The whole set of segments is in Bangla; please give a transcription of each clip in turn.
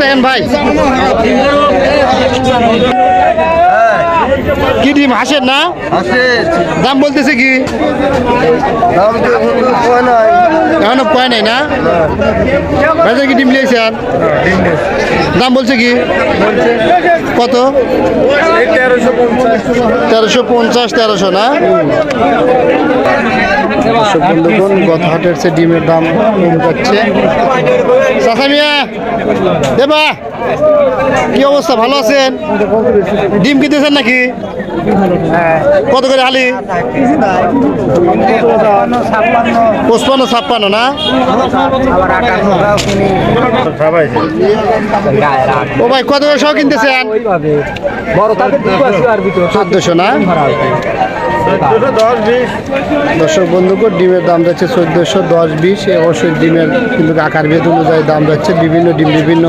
দেখেন ভাই। কি ডিম হাসের না? দাম বলতেছে কি? এখন কয় নাই। না? বাজার কি ডিম নিয়েছেন দাম বলছে কি? কত? তেরোশো পঞ্চাশ তেরোশো না? দর্শক বন্ধুগণ, গত হাটের চেয়ে ডিমের দাম কম যাচ্ছে। চাচা মিয়া, দেবা, কি অবস্থা? ভালো আছেন? ডিম কিনতেছেন নাকি? কত করে হালি? পঁচপান্ন, ছাপ্পান্ন না? ও ভাই, কত করে সহ কিনতেছেন? চোদ্দশো না? দর্শক বন্ধুকে ডিমের দাম যাচ্ছে চোদ্দোশো দশ বিশ। অবশ্যই ডিমের কিন্তু আকার ভেদ অনুযায়ী দাম যাচ্ছে। বিভিন্ন ডিম বিভিন্ন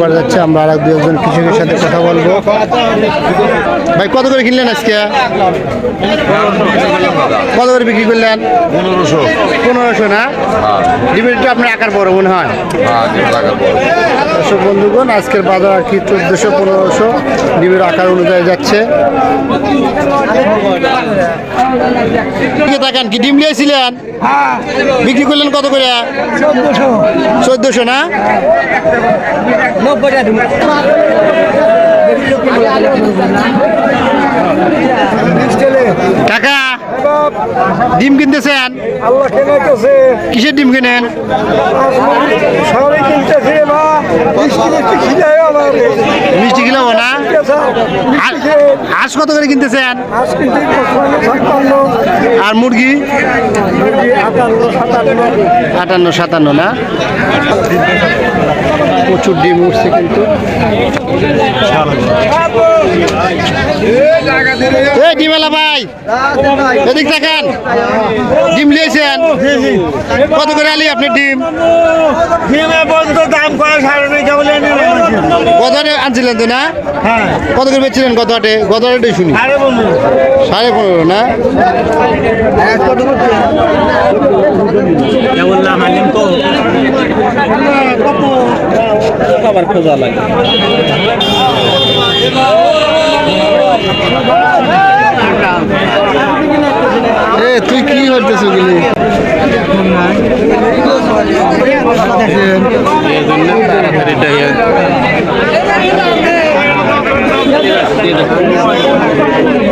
করা যাচ্ছে। আমরা আর দু একজন কৃষকের সাথে কথা বলব। ভাই কত করে কিনলেন আজকে? কত করে বিক্রি করলেন? পনেরোশো। পনেরোশো না? ডিমের আপনার আকার বড় মনে হয়? দর্শক বন্ধুগণ আজকের বাজার আর কি চোদ্দোশো পনেরোশো? ডিমের আকার অনুযায়ী যাচ্ছে। তাকান কি ডিম নিয়েছিলেন? বিক্রি করলেন কত করে? চোদ্দশো। না? টাকা ডিম কিনতেছেন? আল্লাহ কেনাইতেছে। কিসের ডিম কিনেন? শহরে কিনতেছে বা মিষ্টি মিষ্টি খিদায় আমার মিষ্টি কিলো না? হাঁস কত করে কিনতেছেন? আর মুরগি? আটান্ন সাতান্ন। না? প্রচুর ডিম উঠছে কিন্তু। এদিক দেখেন ডিম লিয়েছেন কত করে আলি আপনি ডিম? দাম হাটে আনছিলেন তো না? হ্যাঁ। কত করে বেচছিলেন কত হাটে? শুনি। সাড়ে পনেরো। না খোঁজা লাগে এ তুই কি হইতেছ গেলি তাড়াতাড়ি